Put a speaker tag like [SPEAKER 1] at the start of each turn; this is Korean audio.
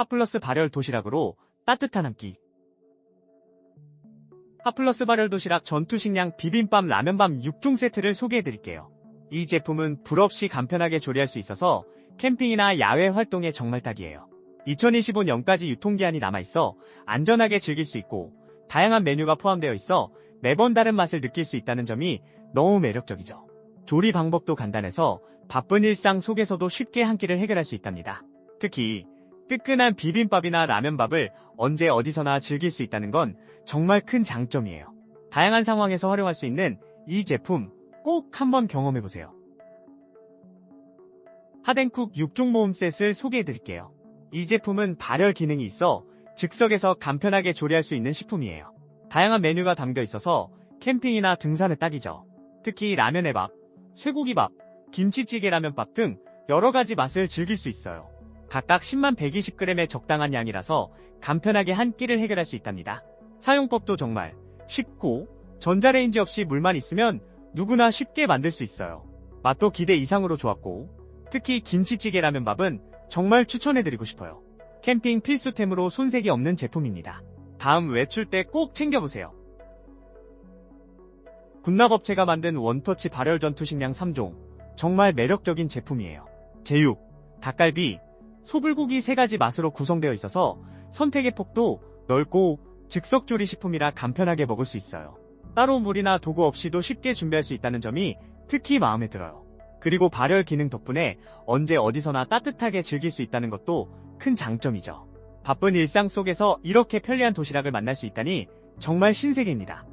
[SPEAKER 1] 핫플러스 발열 도시락으로 따뜻한 한 끼. 핫플러스 발열 도시락 전투식량 비빔밥 라면밥 6종 세트를 소개해드릴게요. 이 제품은 불 없이 간편하게 조리할 수 있어서 캠핑이나 야외 활동에 정말 딱이에요. 2025년까지 유통기한이 남아있어 안전하게 즐길 수 있고 다양한 메뉴가 포함되어 있어 매번 다른 맛을 느낄 수 있다는 점이 너무 매력적이죠. 조리 방법도 간단해서 바쁜 일상 속에서도 쉽게 한 끼를 해결할 수 있답니다. 특히 뜨끈한 비빔밥이나 라면밥을 언제 어디서나 즐길 수 있다는 건 정말 큰 장점이에요. 다양한 상황에서 활용할 수 있는 이 제품 꼭 한번 경험해보세요. 하덴쿡 6종 모음 셋을 소개해드릴게요. 이 제품은 발열 기능이 있어 즉석에서 간편하게 조리할 수 있는 식품이에요. 다양한 메뉴가 담겨 있어서 캠핑이나 등산에 딱이죠. 특히 라면의 밥, 쇠고기밥, 김치찌개 라면밥 등 여러 가지 맛을 즐길 수 있어요. 각각 10만 120g의 적당한 양이라서 간편하게 한 끼를 해결할 수 있답니다. 사용법도 정말 쉽고 전자레인지 없이 물만 있으면 누구나 쉽게 만들 수 있어요. 맛도 기대 이상으로 좋았고 특히 김치찌개 라면밥은 정말 추천해드리고 싶어요. 캠핑 필수템으로 손색이 없는 제품입니다. 다음 외출 때 꼭 챙겨보세요. 군납업체가 만든 원터치 발열 전투 식량 3종 정말 매력적인 제품이에요. 제육, 닭갈비, 소불고기 세 가지 맛으로 구성되어 있어서 선택의 폭도 넓고 즉석 조리 식품이라 간편하게 먹을 수 있어요. 따로 물이나 도구 없이도 쉽게 준비할 수 있다는 점이 특히 마음에 들어요. 그리고 발열 기능 덕분에 언제 어디서나 따뜻하게 즐길 수 있다는 것도 큰 장점이죠. 바쁜 일상 속에서 이렇게 편리한 도시락을 만날 수 있다니 정말 신세계입니다.